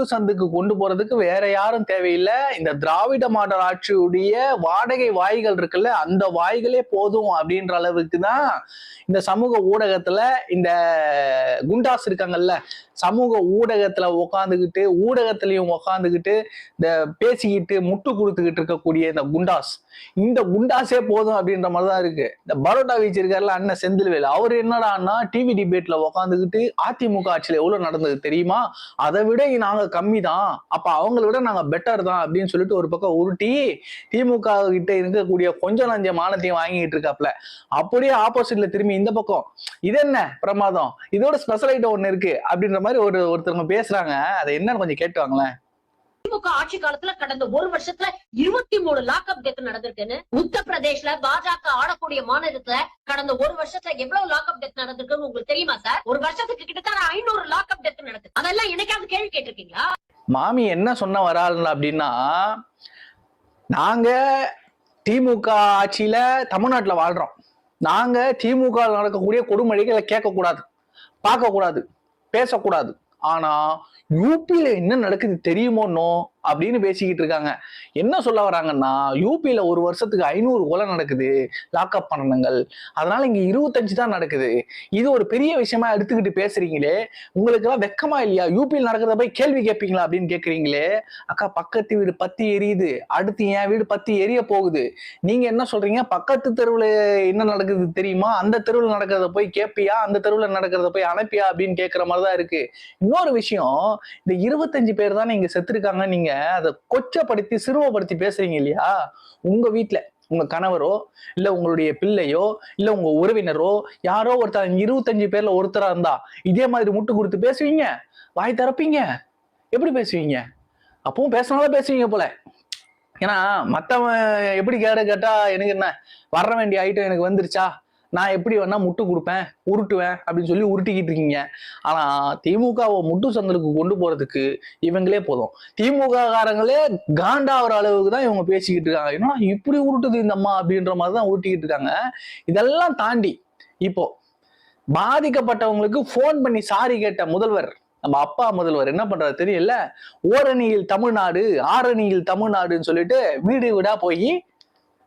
முட்டு சந்துக்கு கொண்டு போறதுக்கு வேற யாரும் தேவையில்லை. இந்த திராவிட மாடல் ஆட்சியுடைய வாடகை வாய்கள் இருக்குல்ல அந்த வாய்களே போதும் அப்படின்ற அளவுக்கு தான் இந்த சமூக ஊடகத்துல இந்த குண்டாஸ் இருக்காங்கல்ல சமூக ஊடகத்துல உக்காந்துக்கிட்டு ஊடகத்திலையும் உக்காந்துக்கிட்டு இந்த பேசிக்கிட்டு முட்டு கொடுத்துக்கிட்டு இருக்கக்கூடிய இந்த குண்டாஸ். இந்த குண்டாஸே போதும் அப்படின்ற மாதிரி தான் இருக்கு. இந்த பரோட்டா வச்சிருக்காருல அண்ணன் செந்தில்வேல் அவர் என்னடான்னா டிவி டிபேட்ல உக்காந்துக்கிட்டு அதிமுக ஆட்சியில எவ்வளவு நடந்தது தெரியுமா? அதை விட நாங்க கம்மி தான் அப்ப அவங்கள விட நாங்க பெட்டர் தான் அப்படின்னு சொல்லிட்டு ஒரு பக்கம் உருட்டி திமுக கிட்ட இருக்கக்கூடிய கொஞ்சம் நஞ்ச மானத்தையும் வாங்கிட்டு இருக்காப்ல. அப்படியே ஆப்போசிட்ல திரும்பி இந்த பக்கம். இது என்ன பிரமாதம்? இதோட ஸ்பெஷல் ஐட்டம் ஒண்ணு இருக்கு. அப்படின்ற மாதிரி ஒரு ஒருத்தவங்க பேசுறாங்க. அதை என்னன்னு கொஞ்சம் கேட்டு வாங்களேன். திமுக ஆட்சி காலத்துல கடந்த ஒரு வருஷத்துல இருபத்தி மூணு லாக்அப் டெத் நடந்திருக்குன்னு உத்தரப்பிரதேஷ்ல பாஜக ஆடக்கூடிய மாநிலத்துல கடந்த ஒரு வருஷத்துல எவ்வளவு லாக்அப் டெத் நடந்திருக்குன்னு உங்களுக்கு தெரியுமா சார் ஒரு வருஷத்துக்கு கிட்டத்தட்ட ஐநூறு லாக்அப் டெத் நடக்குது அதெல்லாம் என்னைக்காவது கேள்வி கேட்டிருக்கீங்களா? மாமி என்ன சொன்ன வராள் அப்படின்னா நாங்க திமுக ஆட்சியில தமிழ்நாட்டுல வாழ்றோம். நாங்க திமுக நடக்கக்கூடிய கொடுமொழிகளை கேட்கக்கூடாது பார்க்கக்கூடாது பேசக்கூடாது. ஆனா யூபியில என்ன நடக்குது தெரியுமோன்னோ அப்படின்னு பேசிக்கிட்டு இருக்காங்க. என்ன சொல்ல வராங்கன்னா யூபியில ஒரு வருஷத்துக்கு ஐநூறு கொலை நடக்குது. லாக்அப் பண்ணணுங்கள். அதனால இங்க இருபத்தஞ்சு தான் நடக்குது. இது ஒரு பெரிய விஷயமா எடுத்துக்கிட்டு பேசுறீங்களே. உங்களுக்கு எல்லாம் வெக்கமா இல்லையா? யூபியில் நடக்கிறத போய் கேள்வி கேட்பீங்களா அப்படின்னு கேக்குறீங்களே. அக்கா பக்கத்து வீடு பத்தி எரியுது. அடுத்து என் வீடு பத்தி எரிய போகுது. நீங்க என்ன சொல்றீங்க? பக்கத்து தெருவுல என்ன நடக்குது தெரியுமா? அந்த தெருவில் நடக்கிறத போய் கேட்பியா அந்த தெருவில் நடக்கிறத போய் அனுப்பியா? அப்படின்னு கேட்குற மாதிரி தான் இருக்கு. இன்னொரு விஷயம் இந்த இருபத்தஞ்சு பேர் தானே இங்க செத்துருக்காங்க நீங்க அதை கொச்சப்படுத்தி சிறுவப்படுத்தி பேசுறீங்க இல்லையா? உங்க வீட்டுல உங்க கணவரோ இல்ல உங்களுடைய பிள்ளையோ இல்ல உங்க உறவினரோ யாரோ ஒருத்தர் இருபத்தஞ்சு பேர்ல ஒருத்தரா இருந்தா இதே மாதிரி முட்டு கொடுத்து பேசுவீங்க? வாய் திறப்பீங்க? எப்படி பேசுவீங்க? அப்பவும் பேசினாலும் பேசுவீங்க போல. ஏன்னா மத்தவன் எப்படி கேட கேட்டா எனக்கு என்ன வர வேண்டிய ஐட்டம் எனக்கு வந்துருச்சா? நான் எப்படி வேணா முட்டு கொடுப்பேன் உருட்டுவேன் அப்படின்னு சொல்லி உருட்டிக்கிட்டு இருக்கீங்க. ஆனா திமுகவை முட்டு சந்தலுக்கு கொண்டு போறதுக்கு இவங்களே போதும். திமுக காரங்களே காண்டாகிற அளவுக்கு தான் இவங்க பேசிக்கிட்டு இருக்காங்க. ஏன்னா இப்படி உருட்டுது இந்த அம்மா அப்படின்ற மாதிரி தான் உருட்டிக்கிட்டு இருக்காங்க. இதெல்லாம் தாண்டி இப்போ பாதிக்கப்பட்டவங்களுக்கு ஃபோன் பண்ணி சாரி கேட்ட முதல்வர் நம்ம அப்பா முதல்வர் என்ன பண்றாரு தெரியல? ஓரணியில் தமிழ்நாடு ஆரணியில் தமிழ்நாடுன்னு சொல்லிட்டு வீடு வீடா போய்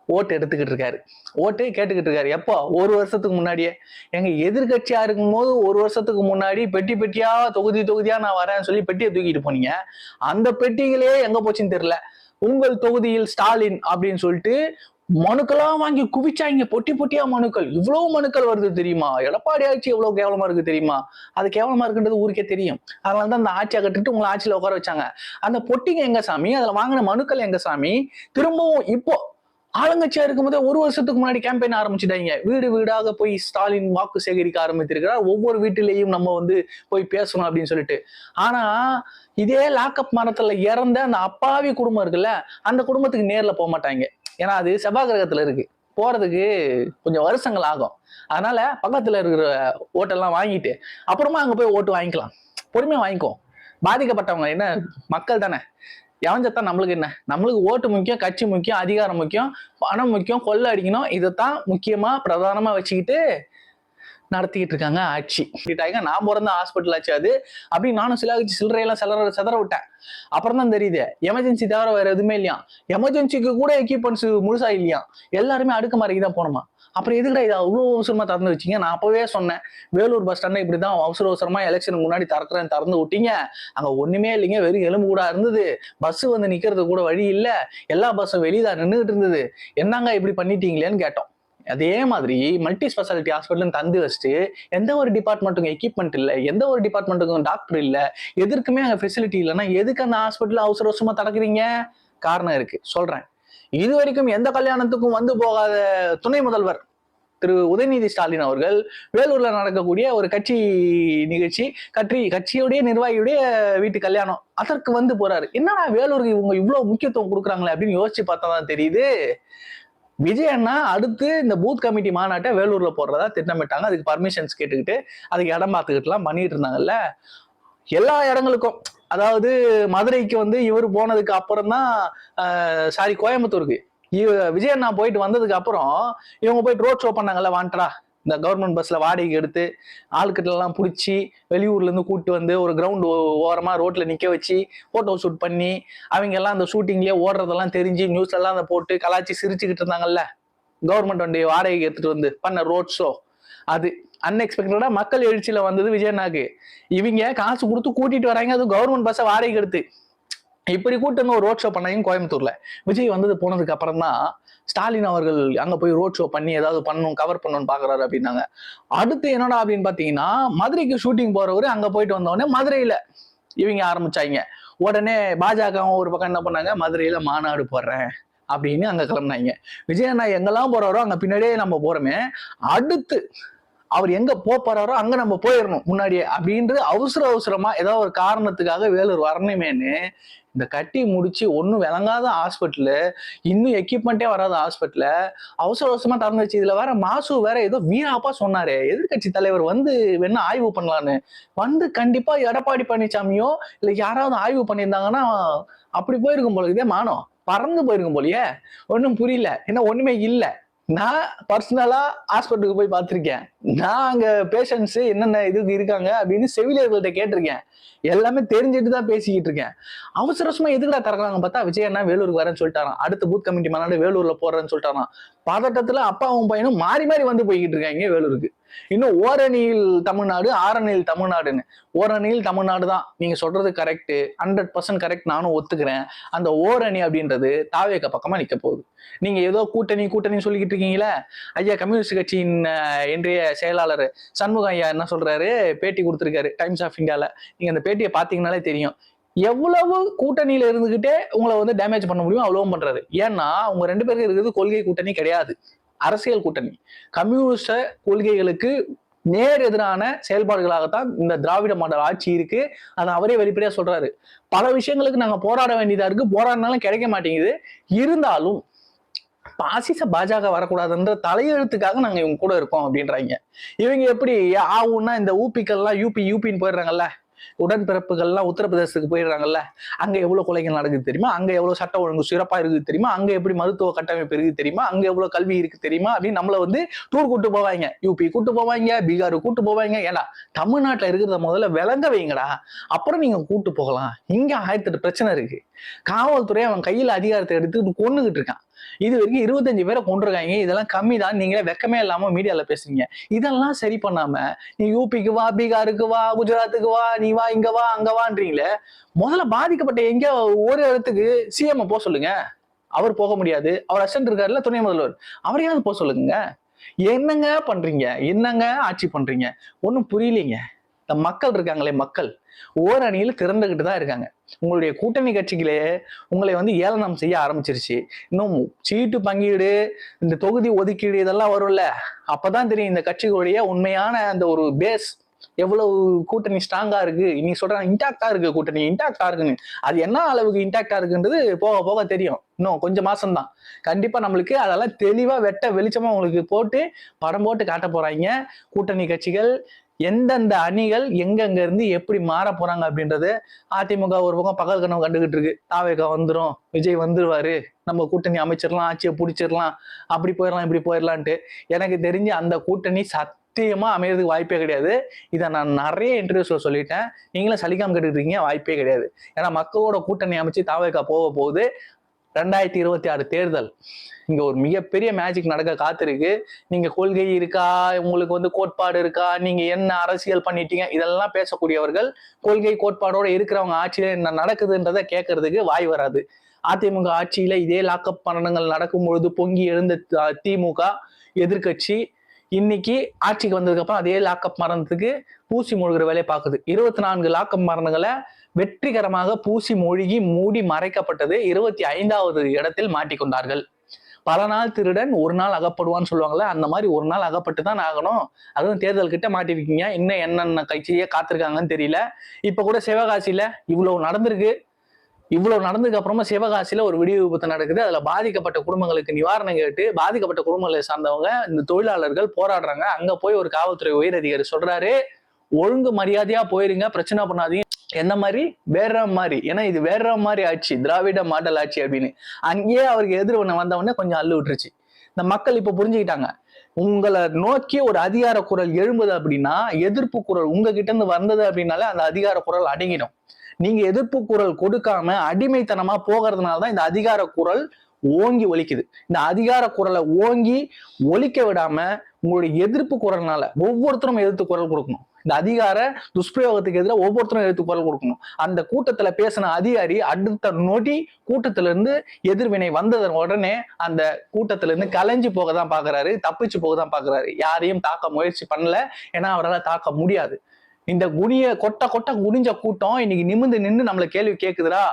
ஓட்டு எடுத்துக்கிட்டு இருக்காரு. ஓட்டே கேட்டுக்கிட்டு இருக்காரு. எப்போ ஒரு வருஷத்துக்கு முன்னாடியே? எங்க எதிர்கட்சியா இருக்கும்போது ஒரு வருஷத்துக்கு முன்னாடி பெட்டி பெட்டியா தொகுதி தொகுதியா நான் வரேன்னு சொல்லி பெட்டியை தூக்கிட்டு போனீங்க. அந்த பெட்டிகளே எங்க போச்சுன்னு தெரியல. உங்கள் தொகுதியில் ஸ்டாலின் அப்படின்னு சொல்லிட்டு மனுக்களாக வாங்கி குவிச்சாங்க பொட்டி பொட்டியா மனுக்கள். இவ்வளவு மனுக்கள் வருது தெரியுமா? எடப்பாடி ஆட்சி எவ்வளவு கேவலமா இருக்கு தெரியுமா? அது கேவலமா இருக்குன்றது ஊருக்கே தெரியும். அதனால தான் அந்த ஆட்சியை கட்டுட்டு உங்களை ஆட்சியில உட்கார வச்சாங்க. அந்த பொட்டிங்க எங்க சாமி? அதுல வாங்கின மனுக்கள் எங்க சாமி? திரும்பவும் இப்போ ஆளுங்கட்சியா இருக்கும்போது ஒரு வருஷத்துக்கு முன்னாடி கேம்பெயின் ஆரம்பிச்சுட்டாங்க. வீடு வீடாக போய் ஸ்டாலின் வாக்கு சேகரிக்க ஆரம்பித்திருக்கிறார். ஒவ்வொரு வீட்டிலையும் நம்ம வந்து போய் பேசணும் அப்படின்னு சொல்லிட்டு. ஆனா இதே லாக்அப் மரத்துல இறந்த அந்த அப்பாவி குடும்பம் இருக்குல்ல அந்த குடும்பத்துக்கு நேர்ல போக மாட்டாங்க. ஏன்னா அது செவ்வாய் கிரகத்துல இருக்கு. போறதுக்கு கொஞ்சம் வருஷங்கள் ஆகும். அதனால பக்கத்துல இருக்கிற ஓட்டெல்லாம் வாங்கிட்டு அப்புறமா அங்க போய் ஓட்டு வாங்கிக்கலாம். பொறுமையா வாங்கிக்கோ பாதிக்கப்பட்டவங்க என்ன? மக்கள் தானே. எவஞ்சத்தான் நம்மளுக்கு என்ன? நம்மளுக்கு ஓட்டு முக்கியம் கட்சி முக்கியம் அதிகாரம் முக்கியம் பணம் முக்கியம் கொள்ளை அடிக்கணும். இதைத்தான் முக்கியமா பிரதானமா வச்சுக்கிட்டு நடத்திக்கிட்டு இருக்காங்க ஆட்சி. சொல்லிட்டாங்க நான் பிறந்த ஹாஸ்பிட்டல் ஆச்சு அது. அப்படின்னு நானும் சில சில்லறையெல்லாம் சிலர சிதற விட்டேன். அப்புறம் தான் தெரியுது எமர்ஜென்சி தவிர வேற எதுவுமே இல்லையா எமர்ஜென்சிக்கு கூட எக்யூப்மெண்ட்ஸ் முழுசா இல்லையா எல்லாருமே அடுக்குமாறைக்கு தான் போனோமா அப்புறம் எதுக்குடா இதை அவ்வளோ அவசரமா திறந்து வச்சீங்க? நான் அப்பவே சொன்னேன் வேலூர் பஸ் ஸ்டாண்ட் இப்படிதான் அவசர அவசரமா எலெக்ஷனுக்கு முன்னாடி திறக்கிறேன் திறந்து விட்டீங்க. அங்கே ஒண்ணுமே இல்லைங்க வெறும் எலும்பு கூட இருந்தது. பஸ் வந்து நிக்கிறது கூட வழி இல்லை. எல்லா பஸ்ஸும் வெளியே நின்றுகிட்டு இருந்தது. என்னங்க இப்படி பண்ணிட்டீங்களேன்னு கேட்டோம். அதே மாதிரி மல்டி ஸ்பெஷாலிட்டி ஹாஸ்பிட்டல் தந்து வச்சுட்டு எந்த ஒரு டிபார்ட்மெண்ட்டுக்கும் எக்யூப்மெண்ட் இல்லை எந்த ஒரு டிபார்ட்மெண்ட்டுக்கும் டாக்டர் இல்லை எதற்குமே அங்கே ஃபெசிலிட்டி இல்லைன்னா எதுக்கு அந்த ஹாஸ்பிட்டல் அவசர அவசரமாக தடக்குறீங்க? காரணம் இருக்கு. சொல்றேன். இது வரைக்கும் எந்த கல்யாணத்துக்கும் வந்து போகாத துணை முதல்வர் திரு உதயநிதி ஸ்டாலின் அவர்கள் வேலூர்ல நடக்கக்கூடிய ஒரு கட்சி நிகழ்ச்சி கட்சி கட்சியுடைய நிர்வாகியுடைய வீட்டு கல்யாணம் அதற்கு வந்து போறாரு. என்னடா வேலூருக்கு இவங்க இவ்வளவு முக்கியத்துவம் கொடுக்குறாங்களே அப்படின்னு யோசிச்சு பார்த்தா தான் தெரியுது. விஜய் அண்ணா அடுத்து இந்த பூத் கமிட்டி மாநாட்டை வேலூர்ல போடுறதா திட்டமிட்டாங்க. அதுக்கு பர்மிஷன்ஸ் கேட்டுக்கிட்டு அதுக்கு இடம் பார்த்துக்கிட்டுலாம் பண்ணிட்டு இருந்தாங்கல்ல. எல்லா இடங்களுக்கும். அதாவது மதுரைக்கு வந்து இவர் போனதுக்கு அப்புறம் தான் சாரி கோயம்புத்தூருக்கு. இவ விஜய் அண்ணா போயிட்டு வந்ததுக்கு அப்புறம் இவங்க போயிட்டு ரோட் ஷோ பண்ணாங்கல்ல வாண்டடா இந்த கவர்மெண்ட் பஸ்ல வாடகைக்கு எடுத்து ஆளுக்கட்டெல்லாம் பிடிச்சி வெளியூர்ல இருந்து வந்து ஒரு கிரவுண்ட் ஓரமா ரோட்ல நிக்க வச்சு போட்டோ ஷூட் பண்ணி அவங்க எல்லாம் அந்த ஷூட்டிங்லயே ஓடுறதெல்லாம் தெரிஞ்சு நியூஸ் எல்லாம் அதை போட்டு கலாச்சி சிரிச்சுக்கிட்டு இருந்தாங்கல்ல? கவர்மெண்ட் வண்டி வாடகைக்கு எடுத்துட்டு வந்து பண்ண ரோட் ஷோ அது அன்எக்ஸ்பெக்டடா மக்கள் எழுச்சியில வந்தது விஜயண்ணாக்கு இவங்க காசு கொடுத்து கூட்டிட்டு வராங்க அது கவர்மெண்ட் பஸ்ஸை வாடகைக்கு எடுத்து. இப்படி கூட்டங்க ஒரு ரோட் ஷோ பண்ணாங்க கோயம்புத்தூர்ல. விஜய் வந்தது போனதுக்கு அப்புறம் தான் ஸ்டாலின் அவர்கள் அங்கே போய் ரோட் ஷோ பண்ணி ஏதாவது பண்ணணும் கவர் பண்ணணும்னு பார்க்குறாரு அப்படின்னாங்க. அடுத்து என்னடா அப்படின்னு பார்த்தீங்கன்னா மதுரைக்கு ஷூட்டிங் போகிறவர் அங்கே போயிட்டு வந்தோடனே மதுரையில் இவங்க ஆரம்பிச்சாங்க. உடனே பாஜக ஒரு பக்கம் என்ன பண்ணாங்க மதுரையில் மாநாடு போடுறேன் அப்படின்னு அங்கே கிளம்புனாங்க. விஜய் அண்ணா எங்கெல்லாம் போகிறாரோ அங்கே பின்னாடியே நம்ம போகிறோமே அடுத்து அவர் எங்க போறாரோ அங்க நம்ம போயிடணும் முன்னாடியே அப்படின்றது அவசர அவசரமா ஏதோ ஒரு காரணத்துக்காக வேலூர் வரணுமேன்னு இந்த கட்டி முடிச்சு ஒன்றும் விளங்காத ஹாஸ்பிட்டலு இன்னும் எக்யூப்மெண்ட்டே வராத ஹாஸ்பிட்டல அவசர அவசரமா திறந்து வச்சு இதுல வேற மாசு வேற ஏதோ வீராப்பா சொன்னாரு. எதிர்க்கட்சி தலைவர் வந்து வேணா ஆய்வு பண்ணலான்னு. வந்து கண்டிப்பா எடப்பாடி பழனிசாமியோ இல்ல யாராவது ஆய்வு பண்ணியிருந்தாங்கன்னா அப்படி போயிருக்கும் போல இதே மானம். பறந்து போயிருக்கும் போலயே. ஒன்றும் புரியல. ஏன்னா ஒண்ணுமே இல்லை. நான் பர்சனலா ஹாஸ்பிட்டலுக்கு போய் பார்த்துருக்கேன். நான் அங்க பேஷண்ட்ஸ் என்னென்ன இதுக்கு இருக்காங்க அப்படின்னு செவிலியர்கள்ட்ட கேட்டிருக்கேன். எல்லாமே தெரிஞ்சுட்டு தான் பேசிக்கிட்டு இருக்கேன். அவசர அவசரமா எதுக்குடா திறக்கிறாங்க பார்த்தா விஜய் அண்ணா வேலூருக்கு வரேன்னு சொல்லிட்டாராம். அடுத்த பூத் கமிட்டி மாநாடு வேலூர்ல போடுறேன்னு சொல்லிட்டாராம். பதட்டத்துல அப்பாவும் பையனும் மாறி மாறி வந்து போய்கிட்டு இருக்காங்க வேலூருக்கு. இன்னும் ஓரணியில் தமிழ்நாடு ஆரணியில் தமிழ்நாடுன்னு. ஓரணியில் தமிழ்நாடு தான் நீங்க சொல்றது கரெக்ட் ஹண்ட்ரட் பர்சன்ட் கரெக்ட் நானும் ஒத்துக்கிறேன். அந்த ஓரணி அப்படின்றது தாவேக்க பக்கமா நிக்க போகுது. நீங்க ஏதோ கூட்டணி கூட்டணி சொல்லிக்கிட்டு இருக்கீங்களே? ஐயா கம்யூனிஸ்ட் கட்சியின் இன்றைய செயலாளர் சண்முகம் ஐயா என்ன சொல்றாரு? பேட்டி கொடுத்துருக்காரு டைம்ஸ் ஆஃப் இந்தியால நீங்க அந்த பேட்டியை பாத்தீங்கன்னாலே தெரியும். எவ்வளவு கூட்டணியில இருந்துகிட்டே உங்களை வந்து டேமேஜ் பண்ண முடியும் அவ்வளவும் பண்றாரு. ஏன்னா உங்க ரெண்டு பேருக்கு இருக்கிறது கொள்கை கூட்டணி கிடையாது. அரசியல் கூட்டணி. கம்யூனிஸ்ட கொள்கைகளுக்கு நேர் எதிரான செயல்பாடுகளாகத்தான் இந்த திராவிட மாடல் ஆட்சி இருக்கு. அதை அவரே வெளிப்படையா சொல்றாரு. பல விஷயங்களுக்கு நாங்க போராட வேண்டியதா இருக்கு. போராடினாலும் கிடைக்க மாட்டேங்குது. இருந்தாலும் பாசிச பாஜக வரக்கூடாதுன்ற தலையெழுத்துக்காக நாங்க இவங்க கூட இருக்கோம் அப்படின்றாங்க. இவங்க எப்படி ஆவுன்னா இந்த ஊப்பிக்கள்லாம் யூபி யூபின்னு போயிடுறாங்கல்ல? உடன்பிறப்புகள்லாம் உத்தரப்பிரதேசத்துக்கு போயிடுறாங்கல்ல அங்க எவ்வளவு கொலைகள் நடக்குது தெரியுமா? அங்க எவ்வளவு சட்ட ஒழுங்கு சிறப்பா இருக்குது தெரியுமா? அங்க எப்படி மருத்துவ கட்டமைப்பு இருக்குது தெரியுமா? அங்க எவ்வளவு கல்வி இருக்கு தெரியுமா? அப்படின்னு நம்மள வந்து டூர் கூட்டு போவாங்க. யூபி கூட்டு போவாங்க பீகார் கூட்டு போவாங்க. ஏன்னா தமிழ்நாட்டுல இருக்கிறத முதல்ல விளங்க வைங்கடா. அப்புறம் நீங்க கூட்டு போகலாம். இங்க ஆயிரத்தி எட்டு பிரச்சனை இருக்கு. காவல்துறை அவன் கையில அதிகாரத்தை எடுத்து கொண்டுகிட்டு இருக்கான். இது வரைக்கும் இருபத்தஞ்சு பேரை கொண்டிருக்காங்க இதெல்லாம் கம்மி தான் நீங்களே வெக்கமே இல்லாம மீடியால பேசுறீங்க. இதெல்லாம் சரி பண்ணாம நீ யூபிக்கு வா பீகாருக்கு வா குஜராத்துக்கு வா நீ வா இங்க வா அங்க வான்றீங்களே? முதல்ல பாதிக்கப்பட்ட எங்க? ஒரு இடத்துக்கு சிஎம் போக சொல்லுங்க. அவர் போக முடியாது. அவர் அசன்ட் இருக்காருல்ல துணை முதல்வர். அவரையாவது போக சொல்லுங்க. என்னங்க பண்றீங்க? என்னங்க ஆட்சி பண்றீங்க? ஒன்றும் புரியலீங்க. இந்த மக்கள் இருக்காங்களே மக்கள். ஓரணியில் திறந்துகிட்டு தான் இருக்காங்க. உங்களுடைய கூட்டணி கட்சிகளே உங்களை வந்து ஏளனம் செய்ய ஆரம்பிச்சிருச்சு. இன்னும் சீட்டு பங்கீடு இந்த தொகுதி ஒதுக்கீடு இதெல்லாம் வரும்ல. அப்பதான் தெரியும் இந்த கட்சிகளுடைய உண்மையான அந்த ஒரு பேஸ் எவ்வளவு கூட்டணி ஸ்ட்ராங்கா இருக்கு? இன்னைக்கு சொல்றாங்க இன்டாக்டா இருக்கு கூட்டணி இன்டாக்டா இருக்குன்னு. அது என்ன அளவுக்கு இன்டாக்டா இருக்குன்றது போக போக தெரியும். இன்னும் கொஞ்சம் மாசம் தான் கண்டிப்பா நம்மளுக்கு அதெல்லாம் தெளிவா வெட்ட வெளிச்சமா உங்களுக்கு போட்டு படம் போட்டு காட்ட போறாங்க. கூட்டணி கட்சிகள் எந்தெந்த அணிகள் எங்கெங்க இருந்து எப்படி மாற போறாங்க அப்படின்றது அதிமுக ஒரு பக்கம் பகல் கனவு கண்டுகிட்டு இருக்கு. தாவேகா வந்துரும் விஜய் வந்துருவாரு. நம்ம கூட்டணி அமைச்சிடலாம் ஆட்சியை பிடிச்சிடலாம். அப்படி போயிடலாம் இப்படி போயிடலான்ட்டு. எனக்கு தெரிஞ்சு அந்த கூட்டணி சத்தியமா அமையறதுக்கு வாய்ப்பே கிடையாது. இதை நான் நிறைய இன்டர்வியூஸ்ல சொல்லிட்டேன். நீங்களும் சலிக்காம கேட்டுக்கிட்டீங்க வாய்ப்பே கிடையாது. ஏன்னா மக்களோட கூட்டணி அமைச்சு தாவேக்கா போக போகுது. ரெண்டாயிரத்தி இருபத்தி ஆறு தேர்தல். இங்க ஒரு மிகப்பெரிய மேஜிக் நடக்க காத்திருக்கு. நீங்க கொள்கை இருக்கா? உங்களுக்கு வந்து கோட்பாடு இருக்கா? நீங்க என்ன அரசியல் பண்ணிட்டீங்க? இதெல்லாம் பேசக்கூடியவர்கள் கொள்கை கோட்பாடோட இருக்கிறவங்க ஆட்சியில என்ன நடக்குதுன்றதை கேட்கறதுக்கு வாய் வராது. அதிமுக ஆட்சியில இதே லாக்அப் மரணங்கள் நடக்கும் பொழுது பொங்கி எழுந்த த- திமுக எதிர்க்கட்சி இன்னைக்கு ஆட்சிக்கு வந்ததுக்கப்புறம் அதே லாக்அப் மரணத்துக்கு பூசி மூழ்கிற வேலையை பார்க்குது. இருபத்தி நான்கு லாக்அப் மரணங்களை வெற்றிகரமாக பூசி மூழ்கி மூடி மறைக்கப்பட்டது இருபத்தி ஐந்தாவது இடத்தில் மாட்டிக்கொண்டார்கள். பல நாள் திருடன் ஒரு நாள் அகப்படுவான்னு சொல்லுவாங்கல்ல அந்த மாதிரி ஒரு நாள் அகப்பட்டு தான் ஆகணும். அதுவும் தேர்தல் கிட்ட மாட்டிருக்கீங்க. இன்னும் என்னென்ன கட்சியே காத்திருக்காங்கன்னு தெரியல. இப்ப கூட சிவகாசியில இவ்வளவு நடந்திருக்கு. இவ்வளவு நடந்ததுக்கு அப்புறமா சிவகாசியில ஒரு விடிய விபத்து நடக்குது. அதுல பாதிக்கப்பட்ட குடும்பங்களுக்கு நிவாரணம் கேட்டு பாதிக்கப்பட்ட குடும்பங்களை சார்ந்தவங்க இந்த தொழிலாளர்கள் போராடுறாங்க. அங்க போய் ஒரு காவல்துறை உயர் அதிகாரி சொல்றாரு ஒழுங்கு மரியாதையா போயிருங்க பிரச்சனை பண்ணாதீங்க. எந்த மாதிரி? வேற மாதிரி. ஏன்னா இது வேற மாதிரி ஆட்சி திராவிட மாடல் ஆட்சி அப்படின்னு. அங்கேயே அவருக்கு எதிர்வன வந்தவொடனே கொஞ்சம் அள்ளு விட்டுருச்சு. இந்த மக்கள் இப்ப புரிஞ்சுக்கிட்டாங்க. உங்களை நோக்கி ஒரு அதிகார குரல் எழும்புது அப்படின்னா எதிர்ப்பு குரல் உங்ககிட்ட இருந்து வந்தது அப்படின்னாலே அந்த அதிகார குரல் அடங்கிடும். நீங்க எதிர்ப்பு குரல் கொடுக்காம அடிமைத்தனமா போகிறதுனால தான் இந்த அதிகார குரல் ஓங்கி ஒலிக்குது. இந்த அதிகார குரலை ஓங்கி ஒலிக்க விடாம உங்களுடைய எதிர்ப்பு குரல்னால ஒவ்வொருத்தரும் எதிர்த்து குரல் கொடுக்கணும். இந்த அதிகார துஷ்பிரயோகத்துக்கு எதிராக ஒவ்வொருத்தரும் எதிர்த்து குரல் கொடுக்கணும். அந்த கூட்டத்துல பேசின அதிகாரி அடுத்த நொடி கூட்டத்துல இருந்து எதிர்வினை வந்ததன் உடனே அந்த கூட்டத்துல இருந்து கலைஞ்சு போக தான் பாக்குறாரு தப்பிச்சு போக தான் பாக்குறாரு. யாரையும் தாக்க முயற்சி பண்ணல. ஏன்னா அவரால் தாக்க முடியாது. இந்த குனிய கொட்ட கொட்ட குனிஞ்ச கூட்டம் இன்னைக்கு நிமிந்து நின்று நம்மள கேள்வி கேக்குதுடா.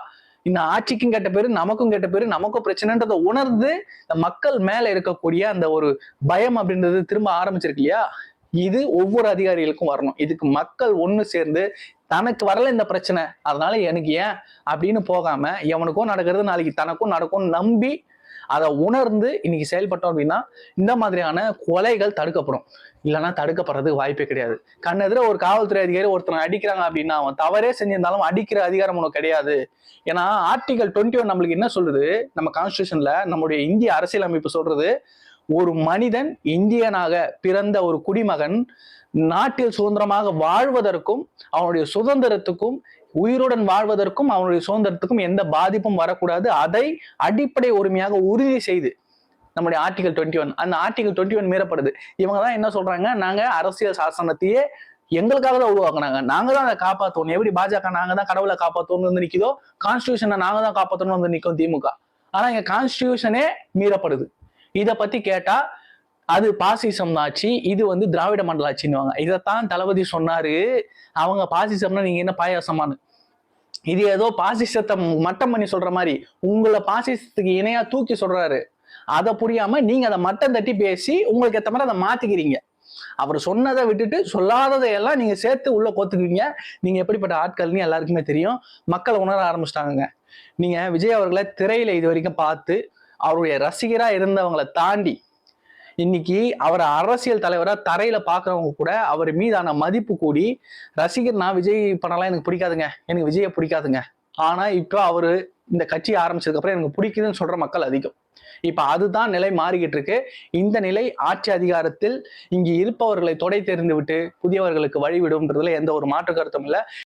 இந்த ஆட்சிக்கும் கெட்ட பேரு நமக்கும் கெட்ட பேரு நமக்கும் பிரச்சனைன்றத உணர்ந்து இந்த மக்கள் மேல இருக்கக்கூடிய அந்த ஒரு பயம் அப்படின்றது திரும்ப ஆரம்பிச்சிருக்கு இல்லையா? இது ஒவ்வொரு அதிகாரிகளுக்கும் வரணும். இதுக்கு மக்கள் ஒண்ணு சேர்ந்து தனக்கு வரல இந்த பிரச்சனை அதனால எனக்கு ஏன் அப்படின்னு போகாம எவனுக்கும் நடக்கிறது நாளைக்கு தனக்கும் நடக்கும் நம்பி அதை உணர்ந்து இன்னைக்கு செயல்பட்டோம் அப்படின்னா இந்த மாதிரியான கொலைகள் தடுக்கப்படும். இல்லைன்னா தடுக்கப்படுறதுக்கு வாய்ப்பே கிடையாது. கண்ணெதிர ஒரு காவல்துறை அதிகாரி ஒருத்தனை அடிக்கிறாங்க அப்படின்னா அவன் தவறே செஞ்சிருந்தாலும் அடிக்கிற அதிகாரம் உனக்கு கிடையாது. ஏன்னா ஆர்டிகல் டுவெண்ட்டி ஒன் நம்மளுக்கு என்ன சொல்றது நம்ம கான்ஸ்டியூஷன்ல நம்முடைய இந்திய அரசியலமைப்பு சொல்றது ஒரு மனிதன் இந்தியனாக பிறந்த ஒரு குடிமகன் நாட்டில் சுதந்திரமாக வாழ்வதற்கும் அவனுடைய சுதந்திரத்துக்கும் உயிருடன் வாழ்வதற்கும் அவனுடைய சுதந்திரத்துக்கும் எந்த பாதிப்பும் வரக்கூடாது. அதை அடிப்படை உரிமையாக உறுதி செய்து நம்முடைய ஆர்டிகல் டுவெண்ட்டி ஒன் அந்த ஆர்டிகல் டுவெண்ட்டி ஒன் மீறப்படுது. இவங்க தான் என்ன சொல்றாங்க? நாங்க அரசியல் சாசனத்தையே எங்களுக்காக தான் உருவாக்குனாங்க. நாங்க தான் அதை காப்பாற்றணும் எப்படி பாஜக நாங்க தான் கடவுளை காப்பாற்றணும் வந்து நிற்கிதோ கான்ஸ்டியூஷனை நாங்க தான் காப்பாற்றணும் வந்து நிற்கும் திமுக. ஆனா இங்க கான்ஸ்டியூஷனே மீறப்படுது. இதை பத்தி கேட்டா அது பாசிசம் ஆட்சி இது வந்து திராவிட மண்டல ஆட்சின்னுவாங்க இதைத்தான் தளபதி சொன்னாரு. அவங்க பாசிசம்னா நீங்க என்ன பாயாசமானு இது ஏதோ பாசிசத்தை மட்டம் பண்ணி சொல்ற மாதிரி உங்களை பாசிசத்துக்கு இணையா தூக்கி சொல்றாரு. அதை புரியாம நீங்க அதை மட்டம் தட்டி பேசி உங்களுக்கு ஏத்த மாதிரி அதை மாத்திக்கிறீங்க. அவர் சொன்னதை விட்டுட்டு சொல்லாததை எல்லாம் நீங்க சேர்த்து உள்ள கோத்துக்குவீங்க. நீங்க எப்படிப்பட்ட ஆட்கள்னு எல்லாருக்குமே தெரியும். மக்கள் உணர ஆரம்பிச்சிட்டாங்க நீங்க விஜய் அவர்களை திரையில இது வரைக்கும் பார்த்து அவருடைய ரசிகரா இருந்தவங்களை தாண்டி இன்னைக்கு அவரை அரசியல் தலைவராக தரையில பாக்குறவங்க கூட அவர் மீதான மதிப்பு கூடி ரசிகர் நான் விஜய் படம்லாம் எனக்கு பிடிக்காதுங்க. எனக்கு விஜயை பிடிக்காதுங்க. ஆனா இப்போ அவரு இந்த கட்சி ஆரம்பிச்சதுக்கு அப்புறம் எனக்கு பிடிக்குதுன்னு சொல்ற மக்கள் அதிகம். இப்ப அதுதான் நிலை மாறிக்கிட்டு இருக்கு. இந்த நிலை ஆட்சி அதிகாரத்தில் இங்கு இருப்பவர்களை தொடை தெரிந்து விட்டு புதியவர்களுக்கு வழிவிடும்ன்றதுல எந்த ஒரு மாற்று கருத்தும் இல்லை.